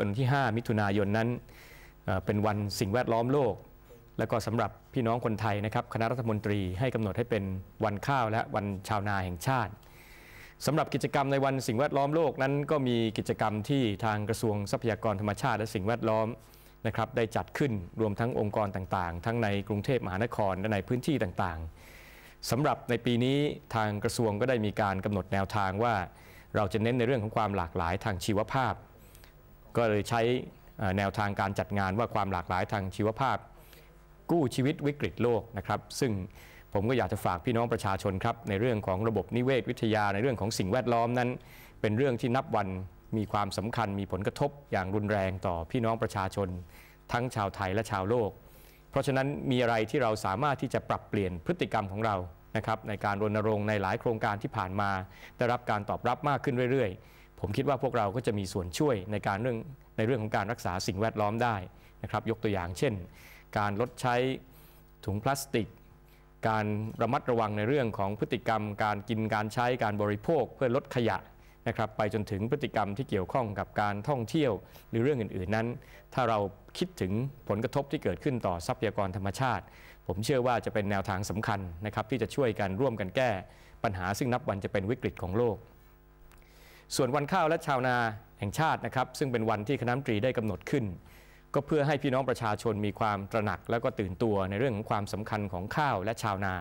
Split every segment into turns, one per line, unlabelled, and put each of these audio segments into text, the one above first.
วันที่ 5 มิถุนายนนั้นเป็นวันสิ่งแวดล้อมโลก แล้วก็สำหรับพี่น้องคนไทยนะครับคณะรัฐมนตรีให้กำหนดให้เป็นวันข้าวและวันชาวนาแห่งชาติสำหรับกิจกรรมในวันสิ่งแวดล้อมโลกนั้น ก็มีกิจกรรมที่ทางกระทรวงทรัพยากรธรรมชาติและสิ่งแวดล้อมนะครับได้จัดขึ้นรวมทั้งองค์กรต่างๆ ทั้งในกรุงเทพมหานครและในพื้นที่ต่างๆสำหรับในปีนี้ทางกระทรวงก็ได้มีการกำหนดแนวทางว่า เราจะเน้นในเรื่องของความหลากหลายทางชีวภาพ ก็เลยใช้แนวทางการจัดงานว่าความหลากหลายทางชีวภาพ กู้ชีวิตวิกฤตโลกนะครับ ซึ่งผมก็อยากจะฝากพี่น้องประชาชนครับ ในเรื่องของระบบนิเวศวิทยาในเรื่องของสิ่งแวดล้อมนั้น เป็นเรื่องที่นับวันมีความสำคัญมีผลกระทบอย่างรุนแรงต่อพี่น้องประชาชน ทั้งชาวไทยและชาวโลก เพราะฉะนั้นมีอะไรที่เราสามารถที่จะปรับเปลี่ยนพฤติกรรมของเรานะครับในการรณรงค์ในหลายโครงการที่ผ่านมา ได้รับการตอบรับมากขึ้นเรื่อยๆ ผมคิดว่าพวกเราก็จะมีส่วนช่วยในการเรื่องในเรื่องของการรักษาสิ่งแวดล้อมได้นะครับยกตัวอย่างเช่น การลดใช้ถุงพลาสติก การระมัดระวังในเรื่องของพฤติกรรม การกินการใช้การบริโภคเพื่อลดขยะนะครับไปจนถึงพฤติกรรมที่เกี่ยวข้องกับการท่องเที่ยวหรือเรื่องอื่น ๆนั้น ถ้าเราคิดถึงผลกระทบที่เกิดขึ้นต่อทรัพยากรธรรมชาติ ผมเชื่อว่าจะเป็นแนวทางสำคัญนะครับที่จะช่วยกันร่วมกันแก้ ปัญหาซึ่งนับวันจะเป็นวิกฤตของโลก ส่วนวันข้าวและชาวนาแห่งชาตินะครับ ซึ่งเป็นวันที่คณะมนตรีได้กำหนดขึ้น ก็เพื่อให้พี่น้องประชาชนมีความตระหนักแล้วก็ตื่นตัวในเรื่องของความสำคัญของข้าวและชาวนา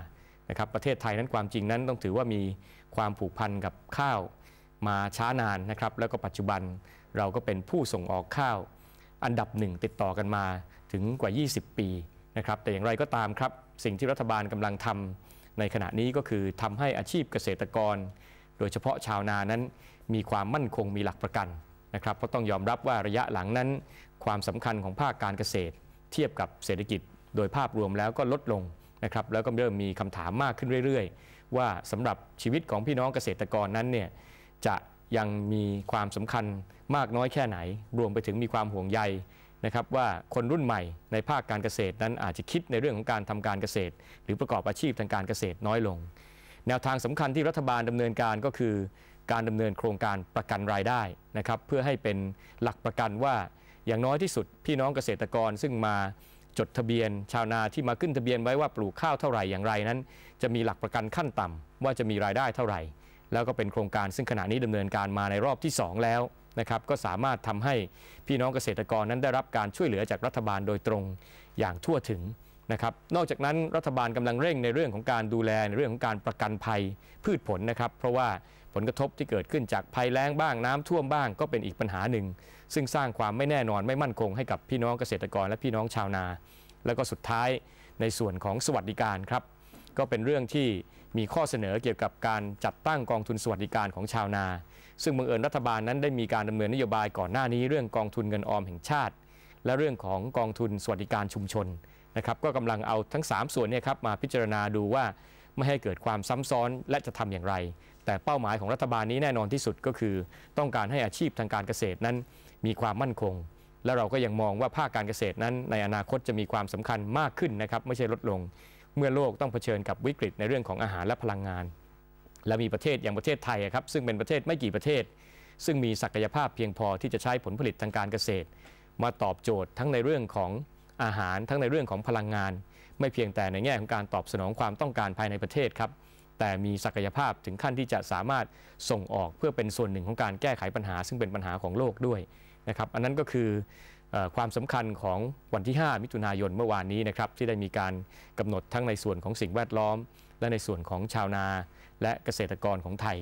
นะครับประเทศไทยนั้นความจริงนั้นต้องถือว่ามีความผูกพันกับข้าวมาช้านานนะครับ แล้วก็ปัจจุบันเราก็เป็นผู้ส่งออกข้าว อันดับหนึ่งติดต่อกันมาถึงกว่า 20 ปีนะครับ แต่อย่างไรก็ตามครับ สิ่งที่รัฐบาลกำลังทำในขณะนี้ก็คือทำให้อาชีพเกษตรกร โดยเฉพาะชาวนานั้นมีความมั่นคงมีหลักประกันนะครับเพราะต้องยอมรับว่าระยะหลังนั้น ความสำคัญของภาคการเกษตร เทียบกับเศรษฐกิจ โดยภาพรวมแล้วก็ลดลงนะครับแล้วก็เริ่มมีคำถามมากขึ้นเรื่อย ๆ ว่าสำหรับชีวิตของพี่น้องเกษตรกรนั้นเนี่ยจะยังมีความสำคัญมากน้อยแค่ไหน รวมไปถึงมีความห่วงใยนะครับว่าคนรุ่นใหม่ในภาคการเกษตรนั้นอาจจะคิดในเรื่องของการทำการเกษตร หรือประกอบอาชีพทางการเกษตรน้อยลง แนวทางสำคัญที่รัฐบาลดำเนินการก็คือ การดำเนินโครงการประกันรายได้นะครับเพื่อให้เป็นหลักประกันว่าอย่างน้อยที่สุดพี่น้องเกษตรกรซึ่งมาจดทะเบียน ชาวนาที่มาขึ้นทะเบียนไว้ว่าปลูกข้าวเท่าไหร่อย่างไรนั้น จะมีหลักประกันขั้นต่ำว่าจะมีรายได้เท่าไหร่ แล้วก็เป็นโครงการซึ่งขณะนี้ดำเนินการมาในรอบที่ 2 แล้วนะครับก็สามารถทำให้พี่น้องเกษตรกรนั้นได้รับการช่วยเหลือจากรัฐบาลโดยตรงอย่างทั่วถึง นะครับนอกจากนั้นรัฐบาลกำลังเร่งในเรื่องของการดูแลในเรื่องของการประกันภัยพืชผลนะครับ เพราะว่าผลกระทบที่เกิดขึ้นจากภัยแล้งบ้างน้ำท่วมบ้างก็เป็นอีกปัญหาหนึ่ง ซึ่งสร้างความไม่แน่นอนไม่มั่นคงให้กับพี่น้องเกษตรกรและพี่น้องชาวนา แล้วก็สุดท้ายในส่วนของสวัสดิการครับ ก็เป็นเรื่องที่มีข้อเสนอเกี่ยวกับการจัดตั้งกองทุนสวัสดิการของชาวนา ซึ่งบังเอิญรัฐบาลนั้นได้มีการดำเนินนโยบายก่อนหน้านี้ เรื่องกองทุนเงินออมแห่งชาติ และเรื่องของกองทุนสวัสดิการชุมชน นะครับก็กำลังเอาทั้ง 3 ส่วนเนี้ครับมาพิจารณาดูว่าไม่ให้เกิดความซ้ำซ้อนและจะทำอย่างไร แต่เป้าหมายของรัฐบาลนี้แน่นอนที่สุดก็คือ ต้องการให้อาชีพทางการเกษตรนั้นมีความมั่นคง และเราก็ยังมองว่าภาคการเกษตรนั้น ในอนาคตจะมีความสำคัญมากขึ้นนะครับไม่ใช่ลดลง เมื่อโลกต้องเผชิญกับวิกฤตในเรื่องของอาหารและพลังงาน และมีประเทศอย่างประเทศไทยครับซึ่งเป็นประเทศไม่กี่ประเทศ ซึ่งมีศักยภาพเพียงพอที่จะใช้ผลผลิตทางการเกษตร มาตอบโจทย์ทั้งในเรื่องของ อาหารทั้งในเรื่องของพลังงาน ไม่เพียงแต่ในแง่ของการตอบสนองความต้องการภายในประเทศครับแต่มีศักยภาพถึงขั้นที่จะสามารถส่งออกเพื่อเป็นส่วนหนึ่งของการแก้ไขปัญหา ซึ่งเป็นปัญหาของโลกด้วยนะครับอันนั้นก็คืออความสำคัญของวันที่ 5 มิถุนายนเมื่อวานนี้นะครับที่ได้มีการกำหนดทั้งในส่วนของสิ่งแวดล้อม และในส่วนของชาวนา และเกษตรกรของไทย